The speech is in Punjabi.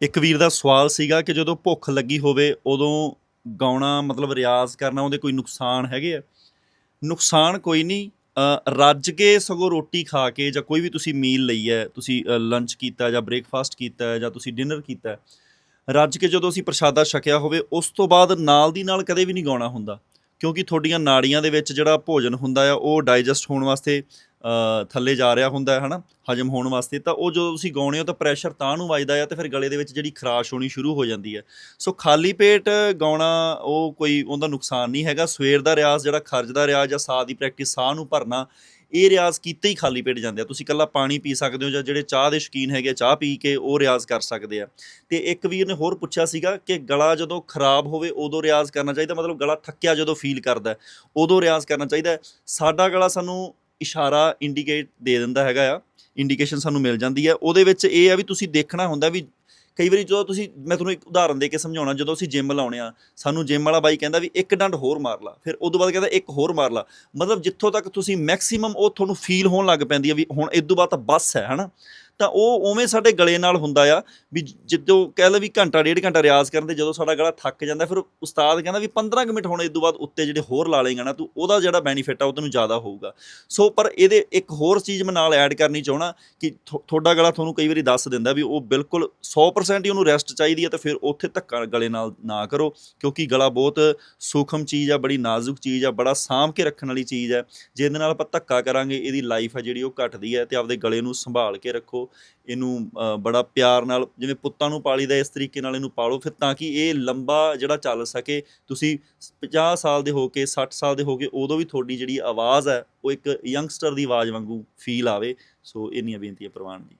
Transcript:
ਇੱਕ ਵੀਰ ਦਾ ਸਵਾਲ ਸੀਗਾ ਕਿ ਜਦੋਂ ਭੁੱਖ ਲੱਗੀ ਹੋਵੇ, ਉਦੋਂ ਗਾਉਣਾ ਮਤਲਬ ਰਿਆਜ਼ ਕਰਨਾ ਉਹਦੇ ਕੋਈ ਨੁਕਸਾਨ ਹੈਗੇ ਆ? ਨੁਕਸਾਨ ਕੋਈ ਨਹੀਂ ਰੱਜ ਕੇ ਸਗੋਂ ਰੋਟੀ ਖਾ ਕੇ ਜਾਂ ਕੋਈ ਵੀ ਤੁਸੀਂ ਮੀਲ ਲਈ ਹੈ, ਤੁਸੀਂ ਲੰਚ ਕੀਤਾ ਜਾਂ ਬ੍ਰੇਕਫਾਸਟ ਕੀਤਾ ਜਾਂ ਤੁਸੀਂ ਡਿਨਰ ਕੀਤਾ, ਰੱਜ ਕੇ ਜਦੋਂ ਅਸੀਂ ਪ੍ਰਸ਼ਾਦਾ ਛਕਿਆ ਹੋਵੇ, ਉਸ ਤੋਂ ਬਾਅਦ ਨਾਲ ਦੀ ਨਾਲ ਕਦੇ ਵੀ ਨਹੀਂ ਗਾਉਣਾ ਹੁੰਦਾ। ਕਿਉਂਕਿ ਤੁਹਾਡੀਆਂ ਨਾੜੀਆਂ ਦੇ ਵਿੱਚ ਜਿਹੜਾ ਭੋਜਨ ਹੁੰਦਾ ਆ, ਉਹ ਡਾਈਜੈਸਟ ਹੋਣ ਵਾਸਤੇ ਥੱਲੇ ਜਾ ਰਿਹਾ ਹੁੰਦਾ ਹੈ, ਹਨਾ? ਹਜਮ ਹੋਣ ਵਾਸਤੇ। ਤਾਂ ਉਹ ਜਦੋਂ ਤੁਸੀਂ ਗਾਉਣੇ ਹੋ, ਤਾਂ ਪ੍ਰੈਸ਼ਰ ਤਾਂ ਨੂੰ ਵੱਜਦਾ ਆ ਤੇ ਫਿਰ ਗਲੇ ਦੇ ਵਿੱਚ ਜਿਹੜੀ ਖਰਾਸ਼ ਹੋਣੀ ਸ਼ੁਰੂ ਹੋ ਜਾਂਦੀ ਹੈ। ਸੋ ਖਾਲੀ ਪੇਟ ਗਾਉਣਾ, ਉਹ ਕੋਈ ਉਹਦਾ ਨੁਕਸਾਨ ਨਹੀਂ ਹੈਗਾ। ਸਵੇਰ ਦਾ ਰਿਆਜ਼, ਜਿਹੜਾ ਖਰਜ ਦਾ ਰਿਆਜ਼ ਜਾਂ ਸਾਹ ਦੀ ਪ੍ਰੈਕਟਿਸ ਸਾਹ ਨੂੰ ਭਰਨਾ ਇਹ ਰਿਆਜ਼ ਕੀਤੇ ਹੀ ਖਾਲੀ ਪੇਟ ਜਾਂਦੇ ਆ। ਤੁਸੀਂ ਇਕੱਲਾ ਪਾਣੀ ਪੀ ਸਕਦੇ ਹੋ ਜਾਂ ਜਿਹੜੇ ਚਾਹ ਦੇ ਸ਼ੌਕੀਨ ਹੈਗੇ ਚਾਹ ਪੀ ਕੇ ਉਹ ਰਿਆਜ਼ ਕਰ ਸਕਦੇ ਆ। ਤੇ ਇੱਕ ਵੀਰ ਨੇ ਹੋਰ ਪੁੱਛਿਆ ਸੀਗਾ ਕਿ ਗਲਾ ਜਦੋਂ ਖਰਾਬ ਹੋਵੇ ਉਦੋਂ ਰਿਆਜ਼ ਕਰਨਾ ਚਾਹੀਦਾ, ਮਤਲਬ ਗਲਾ ਥੱਕਿਆ ਜਦੋਂ ਫੀਲ ਕਰਦਾ ਉਦੋਂ ਰਿਆਜ਼ ਕਰਨਾ ਚਾਹੀਦਾ ਸਾਡਾ ਗਲਾ ਸਾਨੂੰ ਇਸ਼ਾਰਾ ਇੰਡੀਕੇਟ ਦੇ ਦਿੰਦਾ ਹੈਗਾ ਆ ਇੰਡੀਕੇਸ਼ਨ ਸਾਨੂੰ ਮਿਲ ਜਾਂਦੀ ਹੈ। ਉਹਦੇ ਵਿੱਚ ਇਹ ਆ ਵੀ ਤੁਸੀਂ ਦੇਖਣਾ ਹੁੰਦਾ ਵੀ ਕਈ ਵਾਰੀ ਜਦੋਂ ਤੁਸੀਂ, ਮੈਂ ਤੁਹਾਨੂੰ ਇੱਕ ਉਦਾਹਰਨ ਦੇ ਕੇ ਸਮਝਾਉਣਾ, ਜਦੋਂ ਅਸੀਂ ਜਿਮ ਲਾਉਣੇ ਆ, ਸਾਨੂੰ ਜਿਮ ਵਾਲਾ ਬਾਈ ਕਹਿੰਦਾ ਵੀ ਇੱਕ ਡੰਡ ਹੋਰ ਮਾਰ ਲਾ, ਫਿਰ ਉਦੋਂ ਬਾਅਦ ਕਹਿੰਦਾ ਇੱਕ ਹੋਰ ਮਾਰ ਲਾ। ਮਤਲਬ ਜਿੱਥੋਂ ਤੱਕ ਤੁਸੀਂ ਮੈਕਸਿਮਮ ਉਹ ਤੁਹਾਨੂੰ ਫੀਲ ਹੋਣ ਲੱਗ ਪੈਂਦੀ ਹੈ ਵੀ ਹੁਣ ਇਸ ਤੋਂ ਬਾਅਦ ਤਾਂ ਬਸ ਹੈ, ਹਨਾ? ਤਾਂ ਉਹ ਉਵੇਂ ਸਾਡੇ ਗਲੇ ਨਾਲ ਹੁੰਦਾ ਆ, ਵੀ ਜਦੋਂ ਕਹਿ ਲਓ ਵੀ ਘੰਟਾ, ਡੇਢ ਘੰਟਾ ਰਿਆਜ਼ ਕਰਨ ਦੇ ਜਦੋਂ ਸਾਡਾ ਗਲਾ ਥੱਕ ਜਾਂਦਾ, ਫਿਰ ਉਸਤਾਦ ਕਹਿੰਦਾ ਵੀ 15 ਕੁ ਮਿੰਟ ਹੋਣੇ ਇਸ ਤੋਂ ਬਾਅਦ ਉੱਤੇ ਜਿਹੜੇ ਹੋਰ ਲਾ ਲੇਗਾ ਨਾ, ਤੂੰ ਉਹਦਾ ਜਿਹੜਾ ਬੈਨੀਫਿਟ ਆ ਉਹ ਤੈਨੂੰ ਜ਼ਿਆਦਾ ਹੋਊਗਾ। ਸੋ ਪਰ ਇਹਦੇ ਇੱਕ ਹੋਰ ਚੀਜ਼ ਮੈਂ ਨਾਲ ਐਡ ਕਰਨੀ ਚਾਹਣਾ ਕਿ ਥੋ- ਤੁਹਾਡਾ ਗਲਾ ਤੁਹਾਨੂੰ ਕਈ ਵਾਰੀ ਦੱਸ ਦਿੰਦਾ ਵੀ ਉਹ ਬਿਲਕੁਲ 100% ਹੀ ਉਹਨੂੰ ਰੈਸਟ ਚਾਹੀਦੀ ਹੈ ਤਾਂ ਫਿਰ ਉੱਥੇ ਧੱਕਾ ਗਲੇ ਨਾਲ ਨਾ ਕਰੋ, ਕਿਉਂਕਿ ਗਲਾ ਬਹੁਤ ਸੂਖਮ ਚੀਜ਼ ਆ, ਬੜੀ ਨਾਜ਼ੁਕ ਚੀਜ਼ ਆ, ਬੜਾ ਸਾਂਭ ਕੇ ਰੱਖਣ ਵਾਲੀ ਚੀਜ਼ ਹੈ ਜਿਹਦੇ ਨਾਲ ਆਪਾਂ ਧੱਕਾ ਕਰਾਂਗੇ, ਇਹਦੀ ਲਾਈਫ ਆ ਜਿਹੜੀ ਉਹ ਘਟਦੀ ਹੈ ਤੇ ਆਪਦੇ ਗਲੇ ਨੂੰ ਸੰਭਾਲ ਕੇ ਰੱਖੋ। ਇਹਨੂੰ ਬੜਾ ਪਿਆਰ ਨਾਲ ਜਿਵੇਂ ਪੁੱਤਾਂ ਨੂੰ ਪਾਲੀਦਾ ਇਸ ਤਰੀਕੇ ਨਾਲ ਇਹਨੂੰ ਪਾਲੋ, ਫਿਰ ਤਾਂ ਕਿ ਇਹ ਲੰਬਾ ਜਿਹੜਾ ਚੱਲ ਸਕੇ। ਤੁਸੀਂ 50 ਸਾਲ ਦੇ ਹੋ ਕੇ 60 ਸਾਲ ਦੇ ਹੋ ਕੇ, ਉਦੋਂ ਵੀ ਤੁਹਾਡੀ ਜਿਹੜੀ ਆਵਾਜ਼ ਹੈ, ਉਹ ਇੱਕ ਯੰਗਸਟਰ ਦੀ ਆਵਾਜ਼ ਵਾਂਗੂ ਫੀਲ ਆਵੇ। ਸੋ ਇੰਨੀਆਂ ਬੇਨਤੀਆਂ ਪ੍ਰਵਾਨ ਜੀ।